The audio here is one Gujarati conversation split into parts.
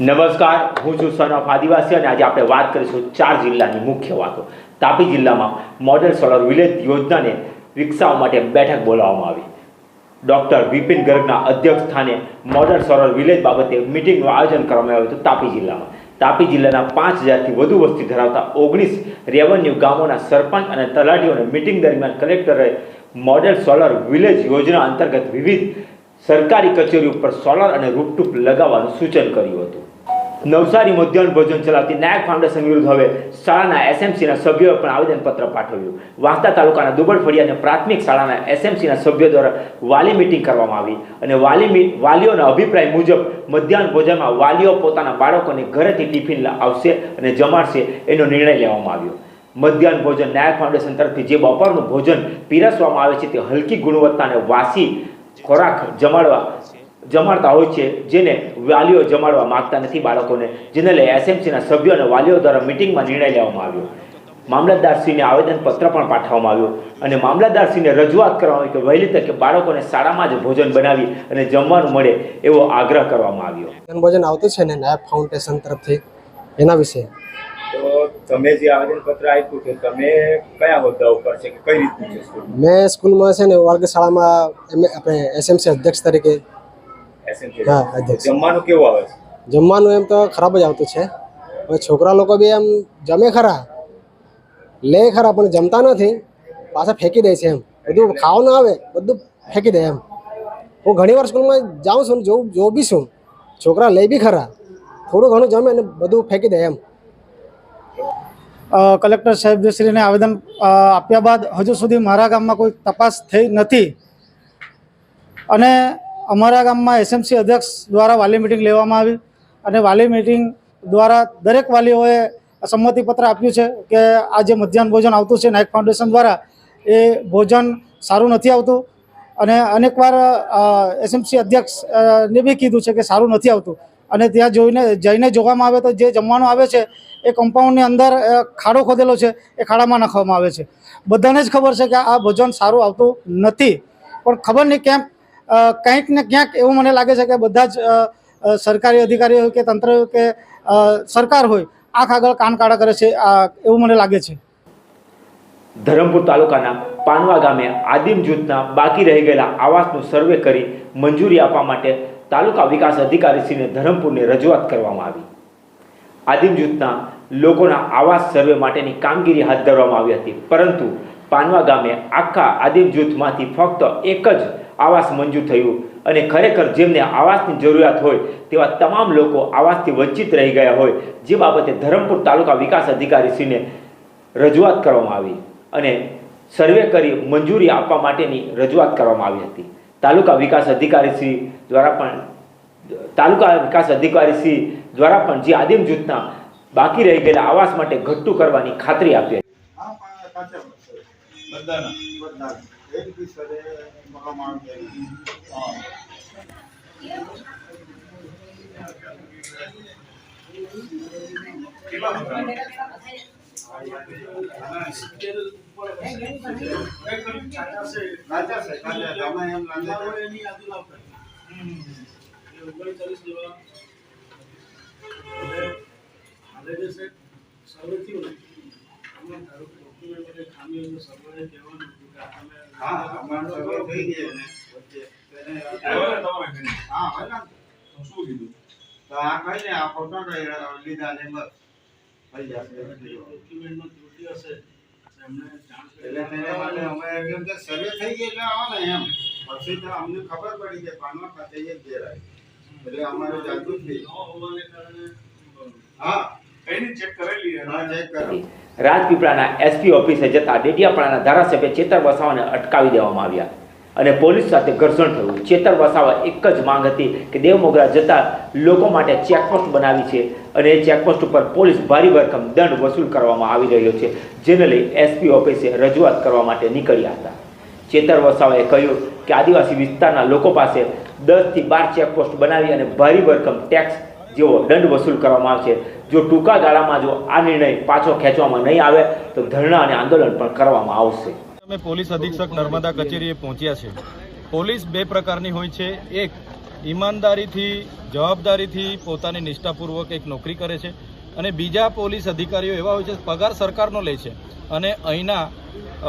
નમસ્કાર, હું છું સન આદિવાસી અને આજે આપણે વાત કરીશું ચાર જિલ્લાની મુખ્ય વાતો. તાપી જિલ્લામાં મોડેલ સોલર વિલેજ યોજનાને વિકસાવવા માટે બેઠક બોલાવવામાં આવી. ડૉક્ટર વિપિન ગર્ગના અધ્યક્ષ સ્થાને મોડેલ સોલર વિલેજ બાબતે મિટિંગનું આયોજન કરવામાં આવ્યું હતું તાપી જિલ્લામાં. તાપી જિલ્લાના પાંચ હજારથી વધુ વસ્તી ધરાવતા ઓગણીસ રેવન્યુ ગામોના સરપંચ અને તલાટીઓને મિટિંગ દરમિયાન કલેક્ટરે મોડેલ સોલર વિલેજ યોજના અંતર્ગત વિવિધ સરકારી કચેરી ઉપર સોલર અને રૂપટૂપ લગાવવાનું સૂચન કર્યું હતું. નવસારી મધ્યાહન ભોજન ચલાવતી નાયક ફાઉન્ડેશન વિરુદ્ધ હવે શાળાના એસએમસીના સભ્યોએ પણ આવેદનપત્ર પાઠવ્યું. વાંસદા તાલુકાના દુબળ ફળિયાને પ્રાથમિક શાળાના એસએમસીના સભ્યો દ્વારા વાલી મિટિંગ કરવામાં આવી અને વાલી વાલીઓના અભિપ્રાય મુજબ મધ્યાહન ભોજનમાં વાલીઓ પોતાના બાળકોને ઘરેથી ટિફિન આવશે અને જમાડશે એનો નિર્ણય લેવામાં આવ્યો. મધ્યાહન ભોજન નાયક ફાઉન્ડેશન તરફથી જે બપોરનું ભોજન પીરસવામાં આવે છે તે હલકી ગુણવત્તા અને વાસી ખોરાક જમાડવા જમાડતા હોય છે જેને વાલીઓ જમાડવા માગતા નથી બાળકોને જેને લઈ એસએમસીના સભ્યો અને વાલીઓ દ્વારા મિટિંગમાં નિર્ણય લેવામાં આવ્યો. મામલતદારશ્રીને આવેદનપત્ર પણ પાઠવવામાં આવ્યું અને મામલતદારશ્રીને રજૂઆત કરવામાં આવી કે વહેલી તકે બાળકોને શાળામાં જ ભોજન બનાવી અને જમવાનું મળે એવો આગ્રહ કરવામાં આવ્યો. ભોજન આવતું છે ને નાયબ ફાઉન્ડેશન તરફથી? એના વિશે? તો તમે જે આવેદનપત્ર આપ્યું કે તમે કયા હોદ્દા ઉપર છે કે કઈ રીતનું છે મેં સ્કૂલમાં છે ને વર્ગશાળામાં એમ આપણે એસએમસી અધ્યક્ષ તરીકે હા જમવાનું કેવું આવે છે? જમવાનું એમ તો ખરાબ જ આવતું છે. હવે છોકરા લોકો બી એમ જમે ખરા લે ખરા પણ જમતા નથી. પાછા ફેંકી દે છે એમ. બધું ખાવાનું આવે બધું ફેંકી દે એમ. હું ઘણી વાર સ્કૂલમાં જાઉં છું જોઉં જોઉં બી છું. છોકરા લઈ બી ખરા. થોડું ઘણું જમે ને બધું ફેંકી દે એમ. કલેક્ટર સાહેબશ્રીને આવેદન આપ્યા બાદ હજુ સુધી મારા ગામમાં કોઈ તપાસ થઈ નથી. અને અમારા ગામમાં એસએમસી અધ્યક્ષ દ્વારા વાલી મિટિંગ લેવામાં આવી અને વાલી મિટિંગ દ્વારા દરેક વાલીઓએ સંમતિપત્ર આપ્યું છે કે આ જે મધ્યાહન ભોજન આવતું છે નાયક ફાઉન્ડેશન દ્વારા, એ ભોજન સારું નથી આવતું. અને અનેકવાર એસએમસી અધ્યક્ષને બી કીધું છે કે સારું નથી આવતું. અને ત્યાં જોઈને, જઈને જોવામાં આવે તો જે જમવાનું આવે છે, એ કમ્પાઉન્ડની અંદર ખાડો ખોદેલો છે, એ ખાડામાં નાખવામાં આવે છે. બધાને જ ખબર છે કે આ ભોજન સારું આવતું નથી. પણ ખબર નહીં કેમ કંઈક ને ક્યાંક એવું મને લાગે છે કે બધા જ સરકારી અધિકારીઓ કે તંત્ર કે સરકાર હોય, આંખ આગળ કાન કાળા કરે છે એવું મને લાગે છે. ધરમપુર તાલુકાના પાનવા ગામે આદિમ જૂથના બાકી રહી ગયેલા આવાસનું સર્વે કરી મંજૂરી આપવા માટે તાલુકા વિકાસ અધિકારીશ્રીને ધરમપુરને રજૂઆત કરવામાં આવી. આદિમ જૂથના લોકોના આવાસ સર્વે માટેની કામગીરી હાથ ધરવામાં આવી હતી. પરંતુ પાનવા ગામે આખા આદિમ જૂથમાંથી ફક્ત એક જ આવાસ મંજૂર થયું. અને ખરેખર જેમને આવાસની જરૂરિયાત હોય, તેવા તમામ લોકો આવાસથી વંચિત રહી ગયા હોય, જે બાબતે ધરમપુર તાલુકા વિકાસ અધિકારીશ્રીને રજૂઆત કરવામાં આવી અને સર્વે કરી મંજૂરી આપવા માટેની રજૂઆત કરવામાં આવી હતી. તાલુકા વિકાસ અધિકારીશ્રી દ્વારા પણ, તાલુકા વિકાસ અધિકારીશ્રી દ્વારા પણ જે આદિમ જૂથના બાકી રહી ગયેલા આવાસ માટે ઘટ્ટું કરવાની ખાતરી આપી હતી. સર્વેથી હોય અમે ધારો કે ડોક્યુમેન્ટ અને ખામીઓને સર્વે કહેવાનું હા. અમારે સર્વે થઈ ગયો ને વચ્ચે તેને હા હોય ને તો આ કઈ ને આ ફોટો લીધા ને બસ થઈ જશે એટલે તેના માટે અમે એમ થઈ ગઈ એટલે આવો ને એમ પછી તો અમને ખબર પડી કે પાનવા ખાતે જ ઘેરાય એટલે અમારે જાગૃત થઈ હા કઈ ચેક રાજપીપળાના એસપી ઓફિસે જતા ડેડિયાપાડાના ધારાસભ્ય ચેતર વસાવાને અટકાવી દેવામાં આવ્યા અને પોલીસ સાથે ઘર્ષણ થયું. ચેતર વસાવા એક જ માંગ હતી કે દેવમોગરા જતા લોકો માટે ચેકપોસ્ટ બનાવી છે અને એ ચેકપોસ્ટ ઉપર પોલીસ ભારી ભરખમ દંડ વસૂલ કરવામાં આવી રહ્યો છે, જેને લઈ એસપી ઓફિસે રજૂઆત કરવા માટે નીકળ્યા હતા. ચેતર વસાવાએ કહ્યું કે આદિવાસી વિસ્તારના લોકો પાસે દસથી બાર ચેકપોસ્ટ બનાવી અને ભારી ભરખમ ટેક્સ જેવો દંડ વસૂલ કરવામાં આવશે, જો ટૂંકા ગાળામાં જો આ નિર્ણય પાછો ખેંચવામાં નહીં આવે, તો ધરણા અને આંદોલન પણ કરવામાં આવશે. અમે પોલીસ અધિક્ષક નર્મદા કચેરીએ પહોંચ્યા છે પોલીસ બે પ્રકારની હોય છે. એક, ઈમાનદારીથી, જવાબદારીથી પોતાની નિષ્ઠાપૂર્વક એક નોકરી કરે છે અને બીજા પોલીસ અધિકારીઓ એવા હોય છે, પગાર સરકારનો લે છે. અને અહીંના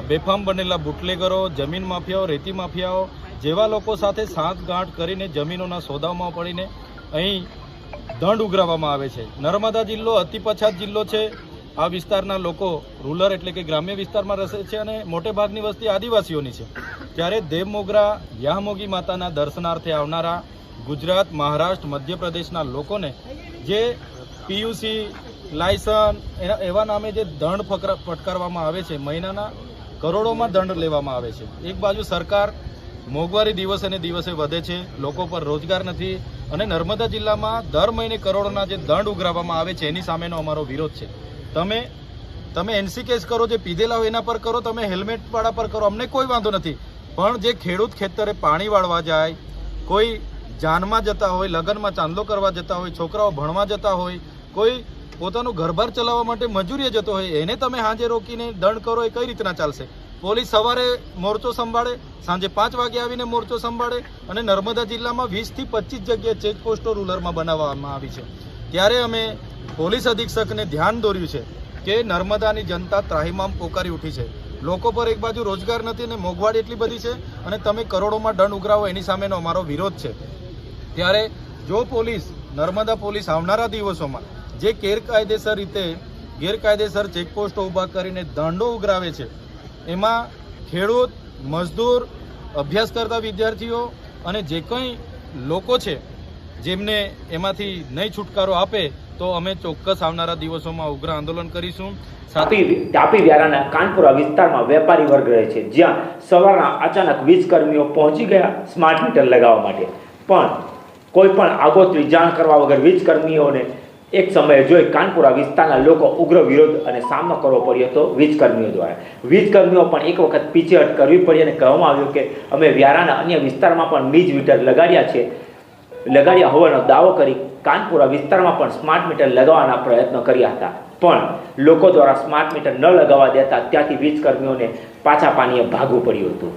બેફામ બનેલા બુટલેગરો, જમીન માફિયાઓ, રેતી માફિયાઓ જેવા લોકો સાથે સાંઠગાંઠ કરીને જમીનોના સોદામાં પડીને અહીં દંડ ઉઘરાવવામાં આવે છે. નર્મદા જિલ્લો અતિ પછાત જિલ્લો છે. આ વિસ્તારના લોકો રૂરલ એટલે કે ગ્રામ્ય વિસ્તારમાં રહે છે અને મોટે ભાગની વસ્તી આદિવાસીઓની છે. ત્યારે દેવમોગરા યામોગી માતાના દર્શનાર્થે આવનારા ગુજરાત, મહારાષ્ટ્ર, મધ્યપ્રદેશના લોકોને જે પીયુસી, લાયસન, એના, એવા નામે જે દંડ ફટકારવામાં આવે છે, મહિનાના કરોડોમાં દંડ લેવામાં આવે છે. એક બાજુ સરકાર મોંઘવારી દિવસે ને દિવસે વધે છે. લોકો પર રોજગાર નથી. અને નર્મદા જિલ્લામાં દર મહિને કરોડોના જે દંડ ઉઘરાવવામાં આવે છે, એની સામેનો અમારો વિરોધ છે. તમે તમે એનસી કેસ કરો, જે પીધેલા હોય એના પર કરો, તમે હેલ્મેટવાળા પર કરો, અમને કોઈ વાંધો નથી. પણ જે ખેડૂત ખેતરે પાણી વાળવા જાય, કોઈ જાનમાં જતા હોય, લગ્નમાં ચાંદલો કરવા જતા હોય, છોકરાઓ ભણવા જતા હોય, કોઈ પોતાનું ઘરબાર ચલાવવા માટે મજૂરીએ જતો હોય, એને તમે હાજે રોકીને દંડ કરો, એ કઈ રીતના ચાલશે? પોલીસ સવારે મોરચો સંભાળે, સાંજે પાંચ વાગે આવીને મોરચો સંભાળે અને નર્મદા જિલ્લામાં વીસથી પચીસ જગ્યાએ ચેકપોસ્ટો રૂલરમાં બનાવવામાં આવી છે. ત્યારે અમે પોલીસ અધિક્ષકને ધ્યાન દોર્યું છે કે નર્મદાની જનતા ત્રાહિમામ પોકારી ઉઠી છે. લોકો પર એક બાજુ રોજગાર નથી અને મોંઘવારી એટલી બધી છે અને તમે કરોડોમાં દંડ ઉઘરાવો એની સામેનો અમારો વિરોધ છે. ત્યારે જો પોલીસ, નર્મદા પોલીસ આવનારા દિવસોમાં જે ગેરકાયદેસર રીતે ગેરકાયદેસર ચેકપોસ્ટો ઊભા કરીને દંડો ઉઘરાવે છે એમાં ખેડૂત, મજદૂર અભ્યાસ કરતા વિદ્યાર્થીઓ અને જે કંઈ લોકો છે, જેમને એમાંથી નહીં છુટકારો આપે, તો અમે ચોક્કસ આવનારા દિવસોમાં ઉગ્ર આંદોલન કરીશું. તાપી તાપી વ્યારાના કાનપુરા વિસ્તારમાં વેપારી વર્ગ રહે છે, જ્યાં સવારના અચાનક વીજ કર્મીઓ પહોંચી ગયા સ્માર્ટ મીટર લગાવવા માટે. પણ કોઈ પણ આગોતરી જાણ કરવા વગર વીજ કર્મીઓને એક સમયે જોઈ કાનપુરા વિસ્તારના લોકો ઉગ્ર વિરોધ અને સામનો કરવો પડ્યો હતો વીજકર્મીઓ દ્વારા. વીજકર્મીઓ પણ એક વખત પીછેહટ કરવી પડી અને કહેવામાં આવ્યું કે અમે વ્યારાના અન્ય વિસ્તારમાં પણ વીજ મીટર લગાડ્યા છે. લગાડ્યા હોવાનો દાવો કરી કાનપુરા વિસ્તારમાં પણ સ્માર્ટ મીટર લગાવવાના પ્રયત્નો કર્યા હતા. પણ લોકો દ્વારા સ્માર્ટ મીટર ન લગાવવા દેતા ત્યાંથી વીજકર્મીઓને પાછા પાણીએ ભાગવું પડ્યું હતું.